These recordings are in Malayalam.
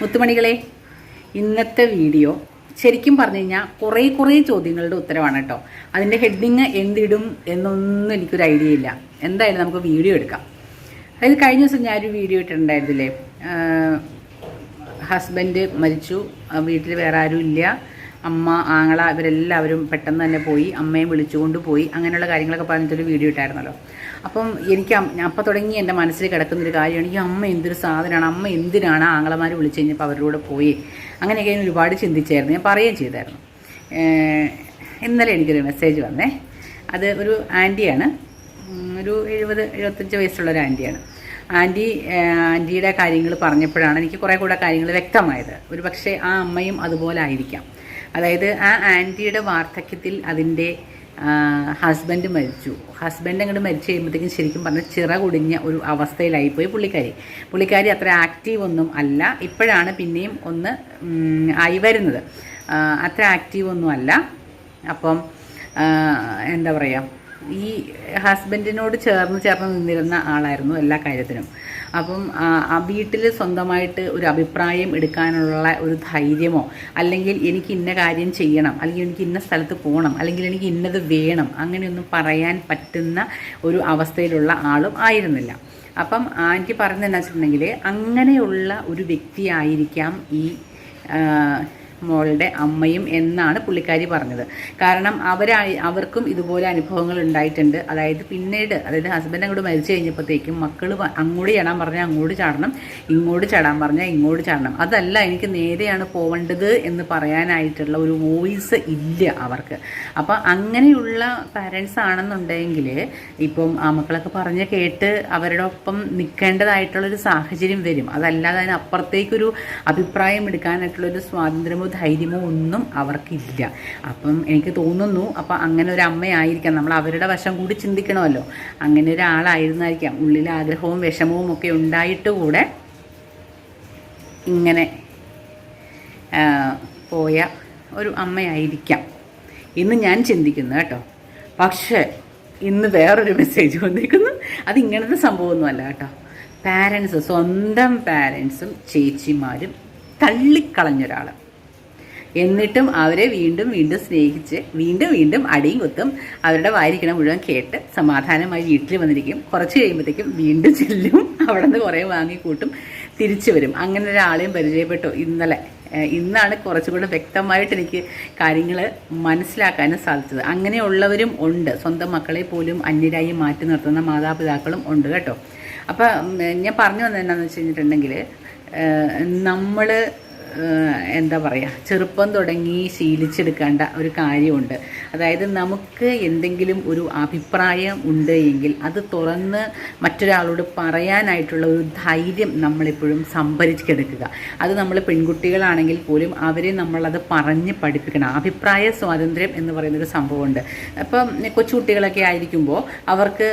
മുത്തുമണികളെ ഇന്നത്തെ വീഡിയോ ശരിക്കും പറഞ്ഞു കഴിഞ്ഞാൽ കുറേ കുറേ ചോദ്യങ്ങളുടെ ഉത്തരവാണ് കേട്ടോ. അതിന്റെ ഹെഡിങ് എന്തിടും എന്നൊന്നും എനിക്കൊരു ഐഡിയ ഇല്ല. എന്തായാലും നമുക്ക് വീഡിയോ എടുക്കാം. അതായത് കഴിഞ്ഞ ദിവസം ഞാനൊരു വീഡിയോ ഇട്ടിട്ടുണ്ടായിരുന്നില്ലേ? ഹസ്ബൻഡ് മരിച്ചു വീട്ടിൽ വേറെ ആരും ഇല്ല. അമ്മ ആങ്ങള ഇവരെല്ലാവരും പെട്ടെന്ന് തന്നെ പോയി അമ്മയെ വിളിച്ചുകൊണ്ട് പോയി അങ്ങനെയുള്ള കാര്യങ്ങളൊക്കെ പറഞ്ഞിട്ടൊരു വീഡിയോ ഇട്ടായിരുന്നല്ലോ. അപ്പം എനിക്ക് അപ്പം തുടങ്ങി എന്റെ മനസ്സിൽ കിടക്കുന്നൊരു കാര്യമാണ് ഈ അമ്മ എന്തൊരു സാധനമാണ് അമ്മ എന്തിനാണ് ആങ്ങളമാർ വിളിച്ചു കഴിഞ്ഞപ്പോൾ അവരുടെ പോയി? അങ്ങനെയൊക്കെ ഞാൻ ഒരുപാട് ചിന്തിച്ചായിരുന്നു ഞാൻ പറയുകയും ചെയ്തായിരുന്നു. ഇന്നലെ എനിക്കൊരു മെസ്സേജ് വന്നേ. അത് ഒരു ആന്റിയാണ്. ഒരു എഴുപത് എഴുപത്തഞ്ച് വയസ്സുള്ള ഒരു ആന്റിയാണ്. ആന്റി ആന്റിയുടെ കാര്യങ്ങൾ പറഞ്ഞപ്പോഴാണ് എനിക്ക് കുറേ കൂടെ കാര്യങ്ങൾ വ്യക്തമായത്. ഒരു പക്ഷേ ആ അമ്മയും അതുപോലെ ആയിരിക്കാം. അതായത് ആ ആന്റിയുടെ വാർദ്ധക്യത്തിൽ അതിന്റെ ഹസ്ബൻഡ് മരിച്ചു. ഹസ്ബൻഡ് അങ്ങോട്ട് മരിച്ചു കഴിയുമ്പോഴത്തേക്കും ശരിക്കും പറഞ്ഞാൽ ചിറ കുടിഞ്ഞ ഒരു അവസ്ഥയിലായിപ്പോയി പുള്ളിക്കാരി. പുള്ളിക്കാരി അത്ര ആക്റ്റീവ് ഒന്നും അല്ല. ഇപ്പോഴാണ് പിന്നെയും ഒന്ന് ആയി വരുന്നത്. അത്ര ആക്റ്റീവ് ഒന്നും അല്ല. അപ്പം എന്താ പറയുക ഈ ഹസ്ബൻഡിനോട് ചേർന്ന് ചേർന്ന് നിന്നിരുന്ന ആളായിരുന്നു എല്ലാ കാര്യത്തിനും. അപ്പം ആ വീട്ടിൽ സ്വന്തമായിട്ട് ഒരു അഭിപ്രായം എടുക്കാനുള്ള ഒരു ധൈര്യമോ അല്ലെങ്കിൽ എനിക്ക് ഇന്ന കാര്യം ചെയ്യണം അല്ലെങ്കിൽ എനിക്ക് ഇന്ന സ്ഥലത്ത് പോകണം അല്ലെങ്കിൽ എനിക്ക് ഇന്നത് വേണം അങ്ങനെയൊന്നും പറയാൻ പറ്റുന്ന ഒരു അവസ്ഥയിലുള്ള ആളും ആയിരുന്നില്ല. അപ്പം ആന്റി പറഞ്ഞതെന്നു വെച്ചിട്ടുണ്ടെങ്കിൽ അങ്ങനെയുള്ള ഒരു വ്യക്തിയായിരിക്കാം ഈ മോളുടെ അമ്മയും എന്നാണ് പുള്ളിക്കാരി പറഞ്ഞത്. കാരണം അവരായി അവർക്കും ഇതുപോലെ അനുഭവങ്ങൾ ഉണ്ടായിട്ടുണ്ട്. അതായത് പിന്നീട് അതായത് ഹസ്ബൻഡ് അങ്ങോട്ട് മരിച്ചു കഴിഞ്ഞപ്പോഴത്തേക്കും മക്കൾ അങ്ങോട്ട് ചാടാൻ പറഞ്ഞാൽ അങ്ങോട്ട് ചാടണം ഇങ്ങോട്ട് ചാടാൻ പറഞ്ഞാൽ ഇങ്ങോട്ട് ചാടണം. അതല്ല എനിക്ക് നേരെയാണ് പോവേണ്ടത് എന്ന് പറയാനായിട്ടുള്ള ഒരു വോയിസ് ഇല്ല അവർക്ക്. അപ്പം അങ്ങനെയുള്ള പാരൻസ് ആണെന്നുണ്ടെങ്കിൽ ഇപ്പം ആ മക്കളൊക്കെ പറഞ്ഞ് കേട്ട് അവരുടെ ഒപ്പം നിൽക്കേണ്ടതായിട്ടുള്ളൊരു സാഹചര്യം വരും. അതല്ലാതെ അതിനപ്പുറത്തേക്കൊരു അഭിപ്രായം എടുക്കാനായിട്ടുള്ളൊരു സ്വാതന്ത്ര്യമോ ധൈര്യമോ ഒന്നും അവർക്കില്ല. അപ്പം എനിക്ക് തോന്നുന്നു അപ്പം അങ്ങനെ ഒരു അമ്മയായിരിക്കാം. നമ്മൾ അവരുടെ വശം കൂടി ചിന്തിക്കണമല്ലോ. അങ്ങനെ ഒരാളായിരുന്നായിരിക്കാം. ഉള്ളിൽ ആഗ്രഹവും വിഷമവും ഒക്കെ ഉണ്ടായിട്ട് കൂടെ ഇങ്ങനെ പോയ ഒരു അമ്മയായിരിക്കാം. ഇന്ന് ഞാൻ ചിന്തിക്കുന്നു കേട്ടോ. പക്ഷേ ഇന്ന് വേറൊരു മെസ്സേജ് വന്നിരിക്കുന്നു. അത് ഇങ്ങനത്തെ സംഭവമൊന്നുമല്ല കേട്ടോ. പാരൻസ് സ്വന്തം പാരൻസും ചേച്ചിമാരും തള്ളിക്കളഞ്ഞൊരാൾ എന്നിട്ടും അവരെ വീണ്ടും വീണ്ടും സ്നേഹിച്ച് വീണ്ടും വീണ്ടും അടിയും കുത്തും അവരുടെ വായിരിക്കണ മുഴുവൻ കേട്ട് സമാധാനമായി വീട്ടിൽ വന്നിരിക്കും. കുറച്ച് കഴിയുമ്പോഴത്തേക്കും വീണ്ടും ചെല്ലും. അവിടെ നിന്ന് കുറേ വാങ്ങിക്കൂട്ടും തിരിച്ചു വരും. അങ്ങനെ ഒരാളെയും പരിചയപ്പെട്ടു. ഇന്നലെ ഇന്നാണ് കുറച്ചുകൂടെ വ്യക്തമായിട്ട് എനിക്ക് കാര്യങ്ങൾ മനസ്സിലാക്കാനും സാധിച്ചത്. അങ്ങനെയുള്ളവരും ഉണ്ട്. സ്വന്തം മക്കളെ പോലും അന്യരായി മാറ്റി നിർത്തുന്ന മാതാപിതാക്കളും ഉണ്ട് കേട്ടോ. അപ്പം ഞാൻ പറഞ്ഞു വന്നത് എന്താണെന്ന് വെച്ച് കഴിഞ്ഞിട്ടുണ്ടെങ്കിൽ നമ്മൾ എന്താ പറയുക ചെറുപ്പം തുടങ്ങി ശീലിച്ചെടുക്കേണ്ട ഒരു കാര്യമുണ്ട്. അതായത് നമുക്ക് എന്തെങ്കിലും ഒരു അഭിപ്രായം ഉണ്ട് എങ്കിൽ അത് തുറന്ന് മറ്റൊരാളോട് പറയാനായിട്ടുള്ള ഒരു ധൈര്യം നമ്മളെപ്പോഴും സംഭരിച്ചെടുക്കുക. അത് നമ്മൾ പെൺകുട്ടികളാണെങ്കിൽ പോലും അവരെ നമ്മളത് പറഞ്ഞ് പഠിപ്പിക്കണം. അഭിപ്രായ സ്വാതന്ത്ര്യം എന്ന് പറയുന്നൊരു സംഭവമുണ്ട്. അപ്പം കൊച്ചുകുട്ടികളൊക്കെ ആയിരിക്കുമ്പോൾ അവർക്ക്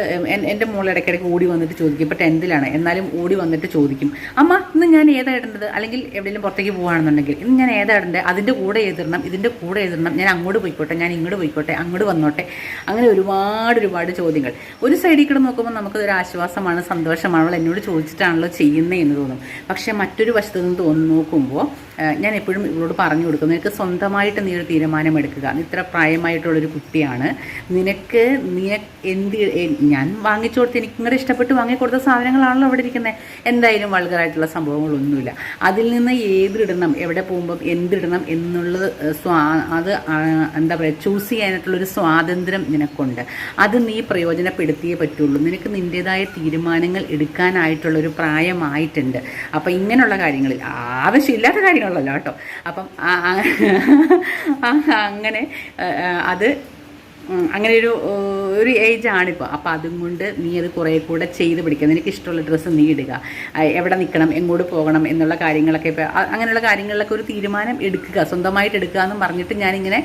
എന്റെ മോൾ ഇടയ്ക്കിടയ്ക്ക് ഓടി വന്നിട്ട് ചോദിക്കും ഇപ്പോൾ ടെൻത്തിലാണ്. എന്നാലും ഓടി വന്നിട്ട് ചോദിക്കും അമ്മ ഇന്ന് ഞാൻ ഏതാ ഇടേണ്ടത്? അല്ലെങ്കിൽ എവിടെയെങ്കിലും പുറത്തേക്ക് പോകുകയാണെന്നുണ്ടെങ്കിൽ ഇന്ന് ഞാൻ ഏതാണ്ട് അതിന്റെ കൂടെ എഴുതിടണം ഇതിന്റെ കൂടെ എഴുതിടണം. ഞാൻ അങ്ങോട്ട് പോയിക്കോട്ടെ ഞാൻ ഇങ്ങോട്ട് പോയിക്കോട്ടെ അങ്ങോട്ട് വന്നോട്ടെ. അങ്ങനെ ഒരുപാട് ഒരുപാട് ചോദ്യങ്ങൾ. ഒരു സൈഡിൽ കൂടെ നോക്കുമ്പോൾ നമുക്കതൊരു ആശ്വാസമാണ് സന്തോഷമാണ്. അവൾ എന്നോട് ചോദിച്ചിട്ടാണല്ലോ ചെയ്യുന്നത് എന്ന് തോന്നും. പക്ഷേ മറ്റൊരു വശത്തു നിന്ന് തോന്നി നോക്കുമ്പോൾ ഞാൻ എപ്പോഴും ഇവളോട് പറഞ്ഞു കൊടുക്കും നിനക്ക് സ്വന്തമായിട്ട് നീ ഒരു തീരുമാനമെടുക്കുക. നീ ഇത്ര പ്രായമായിട്ടുള്ളൊരു കുട്ടിയാണ്. നിനക്ക് നീ എന്ത് ഞാൻ വാങ്ങിച്ചു കൊടുത്ത് എനിക്ക് ഇങ്ങനെ ഇഷ്ടപ്പെട്ട് വാങ്ങിക്കൊടുത്ത സാധനങ്ങളാണല്ലോ അവിടെ ഇരിക്കുന്നത് എന്തായാലും വൾഗറായിട്ടുള്ള സംഭവങ്ങളൊന്നുമില്ല. അതിൽ നിന്ന് ഏതിടണം എവിടെ പോകുമ്പം എന്തിടണം എന്നുള്ളത് സ്വാ അത് എന്താ പറയുക ചൂസ് ചെയ്യാനായിട്ടുള്ളൊരു സ്വാതന്ത്ര്യം നിനക്കുണ്ട്. അത് നീ പ്രയോജനപ്പെടുത്തിയേ പറ്റുള്ളൂ. നിനക്ക് നിന്റേതായ തീരുമാനങ്ങൾ എടുക്കാനായിട്ടുള്ളൊരു പ്രായമായിട്ടുണ്ട്. അപ്പം ഇങ്ങനെയുള്ള കാര്യങ്ങളിൽ ആവശ്യമില്ലാത്ത കാര്യങ്ങളല്ലോ കേട്ടോ. അപ്പം അങ്ങനെ അത് അങ്ങനെ ഒരു ഒരു ഏജ് ആണിപ്പോൾ അപ്പോൾ അതും കൊണ്ട് നീ അത് കുറേ കൂടെ ചെയ്ത് പിടിക്കുക നിനക്ക് ഇഷ്ടമുള്ള ഡ്രസ്സ് നീ ഇടുക. എവിടെ നിൽക്കണം എങ്ങോട്ട് പോകണം എന്നുള്ള കാര്യങ്ങളൊക്കെ ഇപ്പോൾ അങ്ങനെയുള്ള കാര്യങ്ങളിലൊക്കെ ഒരു തീരുമാനം എടുക്കുക. സ്വന്തമായിട്ട് എടുക്കുക എന്ന് പറഞ്ഞിട്ട് ഞാനിങ്ങനെ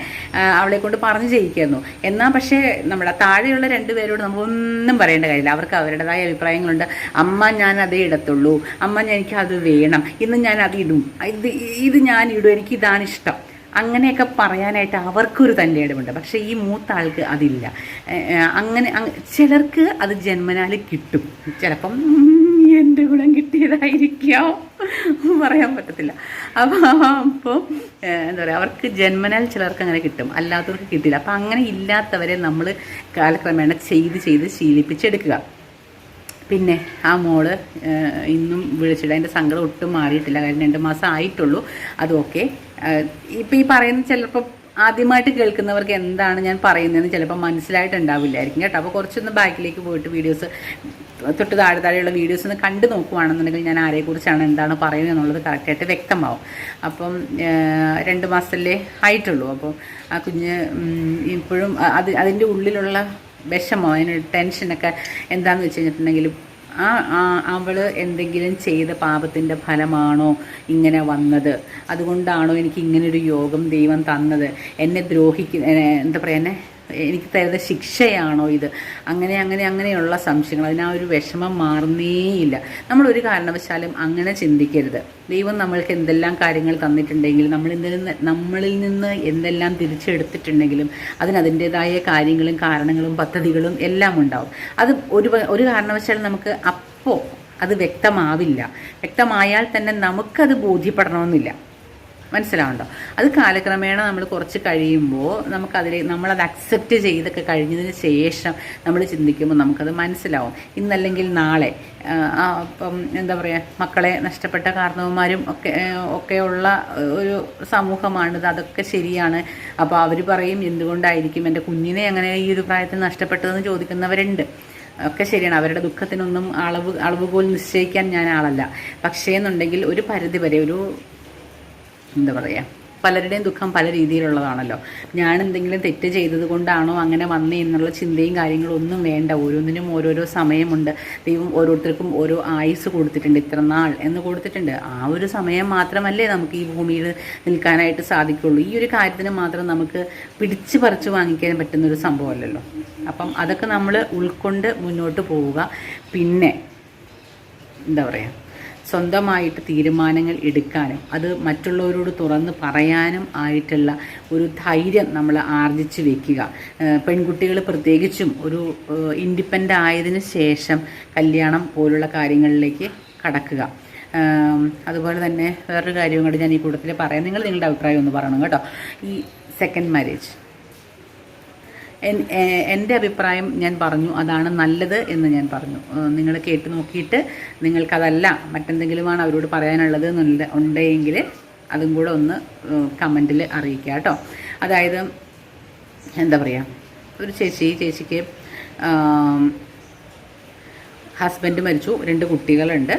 അവളെ കൊണ്ട് പറഞ്ഞു ചെയ്യിക്കുന്നു. എന്നാൽ പക്ഷേ നമ്മുടെ താഴെയുള്ള രണ്ട് പേരോട് നമ്മളൊന്നും പറയേണ്ട കാര്യമില്ല. അവർക്ക് അവരുടേതായ അഭിപ്രായങ്ങളുണ്ട്. അമ്മ ഞാൻ അതേ ഇടത്തുള്ളൂ. അമ്മ എനിക്ക് അത് വേണം. ഇന്ന് ഞാൻ അത് ഇടും ഇത് ഇത് ഞാൻ ഇടും. എനിക്ക് ഇതാണ് ഇഷ്ടം അങ്ങനെയൊക്കെ പറയാനായിട്ട് അവർക്കൊരു തന്റെ ഇടമുണ്ട് പക്ഷേ ഈ മൂത്ത ആൾക്ക് അതില്ല. അങ്ങനെ ചിലർക്ക് അത് ജന്മനാൽ കിട്ടും. ചിലപ്പം എന്റെ ഗുണം കിട്ടിയതായിരിക്കാം പറയാൻ പറ്റത്തില്ല. അപ്പോൾ അപ്പോൾ എന്താ പറയുക അവർക്ക് ജന്മനാൽ ചിലർക്ക് അങ്ങനെ കിട്ടും. അല്ലാത്തവർക്ക് കിട്ടില്ല. അപ്പം അങ്ങനെ ഇല്ലാത്തവരെ നമ്മൾ കാലക്രമേണ ചെയ്ത് ചെയ്ത് ശീലിപ്പിച്ചെടുക്കുക. പിന്നെ ആ മോൾ ഇന്നും വിളിച്ചിട്ട് അതിന്റെ സങ്കടം ഒട്ടും മാറിയിട്ടില്ല. കാരണം രണ്ട് മാസം ആയിട്ടുള്ളൂ. അതൊക്കെ ഇപ്പം ഈ പറയുന്ന ചിലപ്പോൾ ആദ്യമായിട്ട് കേൾക്കുന്നവർക്ക് എന്താണ് ഞാൻ പറയുന്നതെന്ന് ചിലപ്പോൾ മനസ്സിലായിട്ടുണ്ടാവില്ലായിരിക്കും കേട്ടോ. അപ്പോൾ കുറച്ചൊന്ന് ബാക്കിലേക്ക് പോയിട്ട് വീഡിയോസ് തൊട്ട് താഴെ താഴെയുള്ള വീഡിയോസ് ഒന്ന് കണ്ടു നോക്കുവാണെന്നുണ്ടെങ്കിൽ ഞാൻ ആരെക്കുറിച്ചാണ് എന്താണ് പറയുന്നത് എന്നുള്ളത് കറക്റ്റായിട്ട് വ്യക്തമാവും. അപ്പം രണ്ട് മാസത്തിലേ ആയിട്ടുള്ളൂ. അപ്പം ആ കുഞ്ഞ് ഇപ്പോഴും അത് അതിന്റെ ഉള്ളിലുള്ള വിഷമോ അതിന് ടെൻഷനൊക്കെ എന്താണെന്ന് വെച്ച് കഴിഞ്ഞിട്ടുണ്ടെങ്കിൽ ആ അവൾ എന്തെങ്കിലും ചെയ്ത പാപത്തിന്റെ ഫലമാണോ ഇങ്ങനെ വന്നത്? അതുകൊണ്ടാണോ എനിക്ക് ഇങ്ങനൊരു യോഗം ദൈവം തന്നത്? എന്നെ ദ്രോഹിക്കുന്ന എന്താ പറയുക എന്നെ എനിക്ക് തരുന്ന ശിക്ഷയാണോ ഇത്? അങ്ങനെ അങ്ങനെ അങ്ങനെയുള്ള സംശയങ്ങൾ. അതിന് ആ ഒരു വിഷമം മാറുന്നേയില്ല. നമ്മൾ ഒരു കാരണവശാലും അങ്ങനെ ചിന്തിക്കരുത്. ദൈവം നമ്മൾക്ക് എന്തെല്ലാം കാര്യങ്ങൾ തന്നിട്ടുണ്ടെങ്കിൽ നമ്മൾ നിന്ന് നമ്മളിൽ നിന്ന് എന്തെല്ലാം തിരിച്ചെടുത്തിട്ടുണ്ടെങ്കിലും അതിന് അതിന്റെതായ കാര്യങ്ങളും കാരണങ്ങളും പദ്ധതികളും എല്ലാം ഉണ്ടാവും. അത് ഒരു ഒരു കാരണവശാലും നമുക്ക് അപ്പോൾ അത് വ്യക്തമാവില്ല. വ്യക്തമായാൽ തന്നെ നമുക്കത് ബോധ്യപ്പെടണമെന്നില്ല. മനസ്സിലാവുണ്ടോ? അത് കാലക്രമേണ നമ്മൾ കുറച്ച് കഴിയുമ്പോൾ നമുക്കതിൽ നമ്മളത് അക്സെപ്റ്റ് ചെയ്തൊക്കെ കഴിഞ്ഞതിന് ശേഷം നമ്മൾ ചിന്തിക്കുമ്പോൾ നമുക്കത് മനസ്സിലാവും. ഇന്നല്ലെങ്കിൽ നാളെ അപ്പം എന്താ പറയുക മക്കളെ നഷ്ടപ്പെട്ട കാരണവന്മാരും ഒക്കെ ഒക്കെയുള്ള ഒരു സമൂഹമാണിത്. അതൊക്കെ ശരിയാണ്. അപ്പോൾ അവർ പറയും എന്തുകൊണ്ടായിരിക്കും എന്റെ കുഞ്ഞിനെ അങ്ങനെ ഈ ഒരു പ്രായത്തിൽ നഷ്ടപ്പെട്ടതെന്ന് ചോദിക്കുന്നവരുണ്ട്. ഒക്കെ ശരിയാണ്. അവരുടെ ദുഃഖത്തിനൊന്നും അളവ് അളവുകോൽ നിശ്ചയിക്കാൻ ഞാൻ ആളല്ല. പക്ഷേ എന്നുണ്ടെങ്കിൽ ഒരു പരിധി വരെ ഒരു എന്താ പറയുക പലരുടെയും ദുഃഖം പല രീതിയിലുള്ളതാണല്ലോ. ഞാൻ എന്തെങ്കിലും തെറ്റ് ചെയ്തത് കൊണ്ടാണോ അങ്ങനെ വന്നേ എന്നുള്ള ചിന്തയും കാര്യങ്ങളും ഒന്നും വേണ്ട. ഓരോന്നിനും ഓരോരോ സമയമുണ്ട്. ദൈവം ഓരോരുത്തർക്കും ഓരോ ആയുസ് കൊടുത്തിട്ടുണ്ട് ഇത്ര നാൾ എന്ന് കൊടുത്തിട്ടുണ്ട്. ആ ഒരു സമയം മാത്രമല്ലേ നമുക്ക് ഈ ഭൂമിയിൽ നിൽക്കാനായിട്ട് സാധിക്കുള്ളൂ. ഈ ഒരു കാര്യത്തിന് മാത്രം നമുക്ക് പിടിച്ച് പറിച്ച് വാങ്ങിക്കാൻ പറ്റുന്ന ഒരു സംഭവമല്ലല്ലോ. അപ്പം അതൊക്കെ നമ്മൾ ഉൾക്കൊണ്ട് മുന്നോട്ട് പോവുക. പിന്നെ എന്താ പറയുക സ്വന്തമായിട്ട് തീരുമാനങ്ങൾ എടുക്കാനും അത് മറ്റുള്ളവരോട് തുറന്ന് പറയാനും ആയിട്ടുള്ള ഒരു ധൈര്യം നമ്മൾ ആർജിച്ച് വെക്കുക. പെൺകുട്ടികൾ പ്രത്യേകിച്ചും ഒരു ഇൻഡിപെൻഡന്റ് ആയതിനു ശേഷം കല്യാണം പോലുള്ള കാര്യങ്ങളിലേക്ക് കടക്കുക. അതുപോലെ തന്നെ വേറൊരു കാര്യം കൂടി ഞാൻ ഈ കൂട്ടത്തിൽ പറയാം. നിങ്ങൾ നിങ്ങളുടെ അഭിപ്രായം ഒന്ന് പറയണം കേട്ടോ. ഈ സെക്കൻഡ് മാരേജ് എന്റെ അഭിപ്രായം ഞാൻ പറഞ്ഞു അതാണ് നല്ലത് എന്ന് ഞാൻ പറഞ്ഞു. നിങ്ങൾ കേട്ട് നോക്കിയിട്ട് നിങ്ങൾക്കതല്ല മറ്റെന്തെങ്കിലുമാണ് അവരോട് പറയാനുള്ളത് ഉണ്ടെങ്കിൽ അതും കൂടെ ഒന്ന് കമന്റിൽ അറിയിക്കുക കേട്ടോ. അതായത് എന്താ പറയുക ഒരു ചേച്ചി ചേച്ചിക്ക് ഹസ്ബൻഡ് മരിച്ചു രണ്ട് കുട്ടികളുണ്ട്.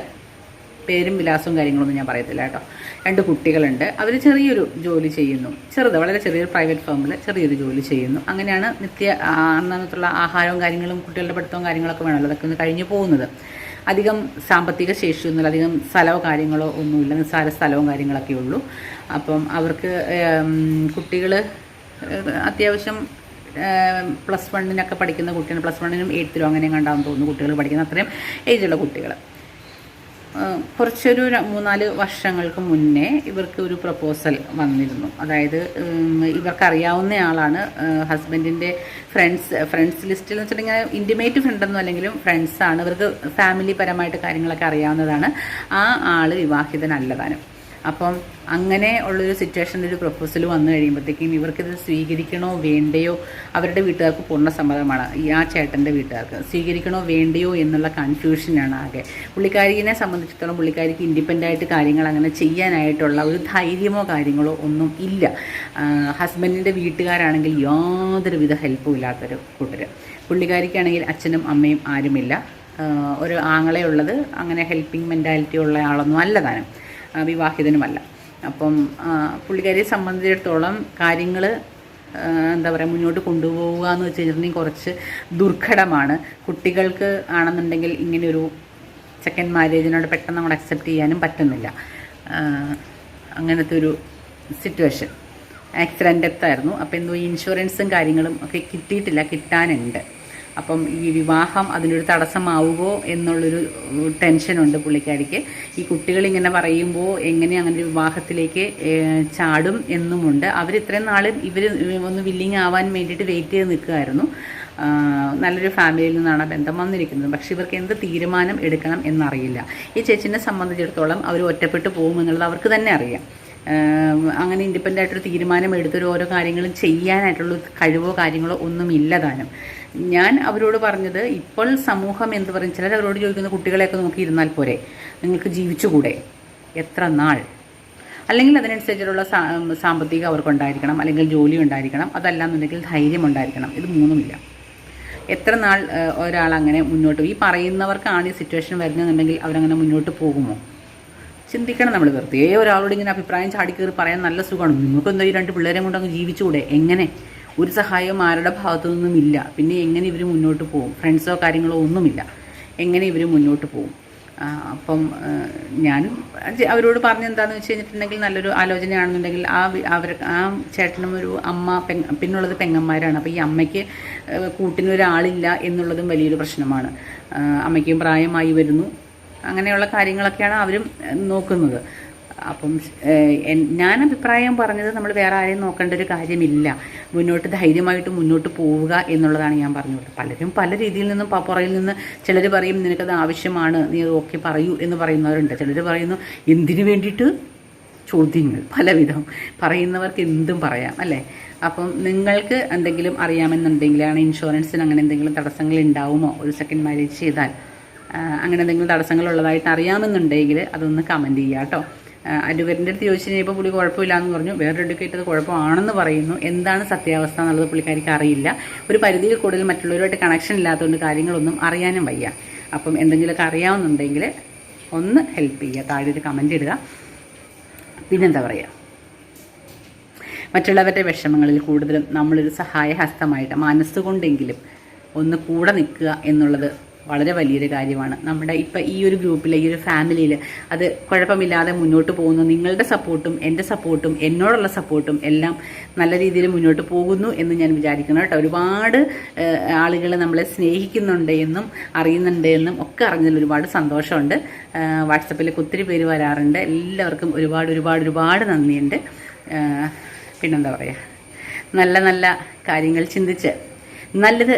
പേരും വിലാസവും കാര്യങ്ങളൊന്നും ഞാൻ പറയത്തില്ല കേട്ടോ. രണ്ട് കുട്ടികളുണ്ട്. അവർ ചെറിയൊരു ജോലി ചെയ്യുന്നു. ചെറുത് വളരെ ചെറിയൊരു പ്രൈവറ്റ് ഫേമിൽ ചെറിയൊരു ജോലി ചെയ്യുന്നു. അങ്ങനെയാണ് നിത്യ അന്നത്തുള്ള ആഹാരവും കാര്യങ്ങളും കുട്ടികളുടെ പഠിത്തവും കാര്യങ്ങളൊക്കെ വേണമല്ലോ. അതൊക്കെ ഒന്ന് കഴിഞ്ഞു പോകുന്നത്. അധികം സാമ്പത്തിക ശേഷിയൊന്നുമില്ല. അധികം സ്ഥലമോ കാര്യങ്ങളോ ഒന്നുമില്ല. നിസ്സാര സ്ഥലവും കാര്യങ്ങളൊക്കെ ഉള്ളൂ. അപ്പം അവർക്ക് കുട്ടികൾ അത്യാവശ്യം പ്ലസ് വണ്ണിനൊക്കെ പഠിക്കുന്ന കുട്ടികൾ പ്ലസ് വണ്ണിനും എയ്ത്തിലും അങ്ങനെ കണ്ടാന്ന് തോന്നുന്നു കുട്ടികൾ പഠിക്കുന്ന. അത്രയും ഏജുള്ള കുട്ടികൾ കുറച്ചൊരു മൂന്നാൽ വർഷങ്ങൾക്ക് മുന്നേ ഇവർക്ക് ഒരു പ്രപ്പോസൽ വന്നിരുന്നു. അതായത് ഇവർക്കറിയാവുന്ന ആളാണ് ഹസ്ബൻഡിന്റെ ഫ്രണ്ട്സ് ഫ്രണ്ട്സ് ലിസ്റ്റിൽ എന്ന് വെച്ചിട്ടുണ്ടെങ്കിൽ ഇന്റിമേറ്റ് ഫ്രണ്ടൊന്നും അല്ലെങ്കിലും ഫ്രണ്ട്സാണ് ഇവർക്ക് ഫാമിലി പരമായിട്ട് കാര്യങ്ങളൊക്കെ അറിയാവുന്നതാണ്. ആ ആൾ വിവാഹിതനല്ലതാനും. അപ്പം അങ്ങനെ ഉള്ളൊരു സിറ്റുവേഷനിൽ ഒരു പ്രപ്പോസൽ വന്നു കഴിയുമ്പോഴത്തേക്കും ഇവർക്കിത് സ്വീകരിക്കണോ വേണ്ടയോ? അവരുടെ വീട്ടുകാർക്ക് പൂർണ സമ്മതമാണ്. ഈ ആ ചേട്ടന്റെ വീട്ടുകാർക്ക്. സ്വീകരിക്കണോ വേണ്ടയോ എന്നുള്ള കൺഫ്യൂഷനാണ് ആകെ. പുള്ളിക്കാരിനെ സംബന്ധിച്ചിടത്തോളം പുള്ളിക്കാരിക്ക് ഇൻഡിപെൻഡന്റ് കാര്യങ്ങൾ അങ്ങനെ ചെയ്യാനായിട്ടുള്ള ഒരു ധൈര്യമോ കാര്യങ്ങളോ ഒന്നും ഇല്ല. ഹസ്ബൻഡിന്റെ വീട്ടുകാരാണെങ്കിൽ യാതൊരുവിധ ഹെൽപ്പും ഇല്ലാത്തൊരു കൂട്ടർ പുള്ളിക്കാരിക്കാണെങ്കിൽ അച്ഛനും അമ്മയും ആരുമില്ല. ഒരു ആങ്ങളെ ഉള്ളത് അങ്ങനെ ഹെൽപ്പിംഗ് മെന്റാലിറ്റി ഉള്ള ആളൊന്നും അല്ല താനും. വിവാഹിതനുമല്ല. അപ്പം പുള്ളിക്കാരിയെ സംബന്ധിച്ചിടത്തോളം കാര്യങ്ങൾ എന്താ പറയുക മുന്നോട്ട് കൊണ്ടുപോവുക എന്ന് വെച്ച് കഴിഞ്ഞിട്ടുണ്ടെങ്കിൽ കുറച്ച് ദുർഘടമാണ്. കുട്ടികൾക്ക് ആണെന്നുണ്ടെങ്കിൽ ഇങ്ങനെയൊരു സെക്കൻഡ് മാരേജിനോട് പെട്ടെന്ന് നമ്മൾ അക്സെപ്റ്റ് ചെയ്യാനും പറ്റുന്നില്ല. അങ്ങനത്തെ ഒരു സിറ്റുവേഷൻ ആക്സിഡന്റ് ഡെത്തായിരുന്നു അപ്പോൾ എന്തോ ഇൻഷുറൻസും കാര്യങ്ങളും ഒക്കെ കിട്ടിയിട്ടില്ല കിട്ടാനുണ്ട്. അപ്പം ഈ വിവാഹം അതിനൊരു തടസ്സമാവുമോ എന്നുള്ളൊരു ടെൻഷനുണ്ട് പുള്ളിക്കാരിക്ക്. ഈ കുട്ടികൾ ഇങ്ങനെ പറയുമ്പോൾ എങ്ങനെ അങ്ങനെ വിവാഹത്തിലേക്ക് ചാടും എന്നുമുണ്ട്. അവർ ഇത്രയും നാളും ഇവർ ഒന്ന് വില്ലിങ് ആവാൻ വേണ്ടിയിട്ട് വെയിറ്റ് ചെയ്ത് നിൽക്കുമായിരുന്നു നല്ലൊരു ഫാമിലിയിൽ നിന്നാണ് ബന്ധം വന്നിരിക്കുന്നത്. പക്ഷേ ഇവർക്ക് എന്ത് തീരുമാനം എടുക്കണം എന്നറിയില്ല. ഈ ചേച്ചിനെ സംബന്ധിച്ചിടത്തോളം അവർ ഒറ്റപ്പെട്ടു പോകുമെന്നുള്ളത് അവർക്ക് തന്നെ അറിയാം. അങ്ങനെ ഇൻഡിപെൻഡന്റ് ആയിട്ടൊരു തീരുമാനം എടുത്തൊരു ഓരോ കാര്യങ്ങളും ചെയ്യാനായിട്ടുള്ള കഴിവോ കാര്യങ്ങളോ ഒന്നും ഇല്ല താനും. ഞാൻ അവരോട് പറഞ്ഞത് ഇപ്പോൾ സമൂഹം എന്ത് പറയും? ചിലർ അവരോട് ചോദിക്കുന്ന കുട്ടികളെയൊക്കെ നോക്കി ഇരുന്നാൽ പോരെ. നിങ്ങൾക്ക് ജീവിച്ചുകൂടെ? എത്ര നാൾ? അല്ലെങ്കിൽ അതിനനുസരിച്ചുള്ള സാമ്പത്തിക അവർക്കുണ്ടായിരിക്കണം അല്ലെങ്കിൽ ജോലി ഉണ്ടായിരിക്കണം അതല്ല എന്നുണ്ടെങ്കിൽ ധൈര്യം ഉണ്ടായിരിക്കണം ഇത് മൂന്നുമില്ല. എത്ര നാൾ ഒരാൾ അങ്ങനെ മുന്നോട്ട് ഈ പറയുന്നവർക്കാണ് ഈ സിറ്റുവേഷൻ വരുന്നതെന്നുണ്ടെങ്കിൽ അവരങ്ങനെ മുന്നോട്ട് പോകുമോ? ചിന്തിക്കണം നമ്മൾ വെറുതെ. ഒരാളോട് ഇങ്ങനെ അഭിപ്രായം ചാടിക്കയറി പറയാൻ നല്ല സുഖമാണ്. നിങ്ങൾക്ക് എന്താ ഈ രണ്ട് പിള്ളേരെയും കൊണ്ട് അങ്ങ് ജീവിച്ചുകൂടെ? എങ്ങനെ? ഒരു സഹായവും ആരുടെ ഭാഗത്തു നിന്നും ഇല്ല പിന്നെ എങ്ങനെ ഇവർ മുന്നോട്ട് പോകും? ഫ്രണ്ട്സോ കാര്യങ്ങളോ ഒന്നുമില്ല. എങ്ങനെ ഇവർ മുന്നോട്ട് പോകും? അപ്പം ഞാനും അവരോട് പറഞ്ഞെന്താണെന്ന് വെച്ച് കഴിഞ്ഞിട്ടുണ്ടെങ്കിൽ നല്ലൊരു ആലോചനയാണെന്നുണ്ടെങ്കിൽ ആ അവർ ആ ചേട്ടനും ഒരു അമ്മ പെങ് പിന്നുള്ളത് പെങ്ങന്മാരാണ്. അപ്പോൾ ഈ അമ്മയ്ക്ക് കൂട്ടിനൊരാളില്ല എന്നുള്ളതും വലിയൊരു പ്രശ്നമാണ്. അമ്മയ്ക്കും പ്രായമായി വരുന്നു. അങ്ങനെയുള്ള കാര്യങ്ങളൊക്കെയാണ് അവരും നോക്കുന്നത്. അപ്പം ഞാൻ അഭിപ്രായം പറഞ്ഞത് നമ്മൾ വേറെ ആരെയും നോക്കേണ്ട ഒരു കാര്യമില്ല. മുന്നോട്ട് ധൈര്യമായിട്ട് മുന്നോട്ട് പോവുക എന്നുള്ളതാണ് ഞാൻ പറഞ്ഞത് പലരും പല രീതിയിൽ നിന്നും പുറയിൽ നിന്ന് ചിലർ പറയും നിനക്കത് ആവശ്യമാണ് നീ അത് ഓക്കെ പറയൂ എന്ന് പറയുന്നവരുണ്ട്. ചിലർ പറയുന്നു എന്തിനു വേണ്ടിയിട്ട്? ചോദ്യങ്ങൾ പലവിധം. പറയുന്നവർക്ക് എന്തും പറയാം അല്ലേ? അപ്പം നിങ്ങൾക്ക് എന്തെങ്കിലും അറിയാമെന്നുണ്ടെങ്കിലാണ് ഇൻഷുറൻസിന് അങ്ങനെ എന്തെങ്കിലും തടസ്സങ്ങൾ ഉണ്ടാവുമോ? ഒരു സെക്കൻഡ് മാരേജ് ചെയ്താൽ. അങ്ങനെ എന്തെങ്കിലും തടസ്സങ്ങൾ ഉള്ളതായിട്ട് അറിയാമെന്നുണ്ടെങ്കിൽ അതൊന്ന് കമന്റ് ചെയ്യാം കേട്ടോ. അഡ്വക്കേറ്റിന്റെ അടുത്ത് ചോദിച്ചു കഴിഞ്ഞപ്പോൾ പുള്ളി കുഴപ്പമില്ല എന്ന് പറഞ്ഞു. വേറൊരു അഡ്വക്കേറ്റ് അത് കുഴപ്പമാണെന്ന് പറയുന്നു. എന്താണ് സത്യാവസ്ഥ എന്നുള്ളത് പുള്ളിക്കാരിക്ക് അറിയില്ല. ഒരു പരിധിയിൽ കൂടുതൽ മറ്റുള്ളവരുമായിട്ട് കണക്ഷൻ ഇല്ലാത്തതുകൊണ്ട് കാര്യങ്ങളൊന്നും അറിയാനും വയ്യ. അപ്പം എന്തെങ്കിലുമൊക്കെ അറിയാവുന്നുണ്ടെങ്കിൽ ഒന്ന് ഹെൽപ്പ് ചെയ്യുക. താഴെ ഒരു കമന്റ് ഇടുക. പിന്നെന്താ പറയുക മറ്റുള്ളവരുടെ വിഷമങ്ങളിൽ കൂടുതലും നമ്മളൊരു സഹായഹസ്തമായിട്ട് മനസ്സുകൊണ്ടെങ്കിലും ഒന്ന് കൂടെ നിൽക്കുക എന്നുള്ളത് വളരെ വലിയൊരു കാര്യമാണ്. നമ്മുടെ ഇപ്പം ഈ ഒരു ഗ്രൂപ്പിൽ ഈ ഒരു ഫാമിലിയിൽ അത് കുഴപ്പമില്ലാതെ മുന്നോട്ട് പോകുന്നു. നിങ്ങളുടെ സപ്പോർട്ടും എന്റെ സപ്പോർട്ടും എന്നോടുള്ള സപ്പോർട്ടും എല്ലാം നല്ല രീതിയിൽ മുന്നോട്ട് പോകുന്നു എന്ന് ഞാൻ വിചാരിക്കുന്നു കേട്ടോ. ഒരുപാട് ആളുകൾ നമ്മളെ സ്നേഹിക്കുന്നുണ്ട് എന്നും അറിയുന്നുണ്ട് എന്നും ഒക്കെ അറിഞ്ഞതിൽ ഒരുപാട് സന്തോഷമുണ്ട്. വാട്സപ്പിലൊക്കെ ഒത്തിരി പേര് വരാറുണ്ട്. എല്ലാവർക്കും ഒരുപാട് ഒരുപാട് ഒരുപാട് നന്ദിയുണ്ട്. പിന്നെന്താ പറയുക നല്ല നല്ല കാര്യങ്ങൾ ചിന്തിച്ച് നല്ലത്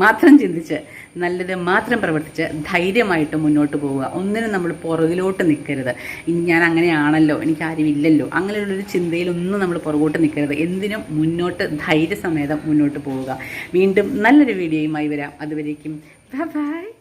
മാത്രം ചിന്തിച്ച് നല്ലത് മാത്രം പ്രവർത്തിച്ച് ധൈര്യമായിട്ട് മുന്നോട്ട് പോവുക. ഒന്നിനും നമ്മൾ പുറകിലോട്ട് നിൽക്കരുത്. ഇനി ഞാൻ അങ്ങനെയാണല്ലോ എനിക്ക് ആരും ഇല്ലല്ലോ അങ്ങനെയുള്ളൊരു ചിന്തയിലൊന്നും നമ്മൾ പുറകോട്ട് നിൽക്കരുത്. എന്തിനും മുന്നോട്ട് ധൈര്യസമേതം മുന്നോട്ട് പോവുക. വീണ്ടും നല്ലൊരു വീഡിയോയുമായി വരാം. അതുവരേക്കും ബൈ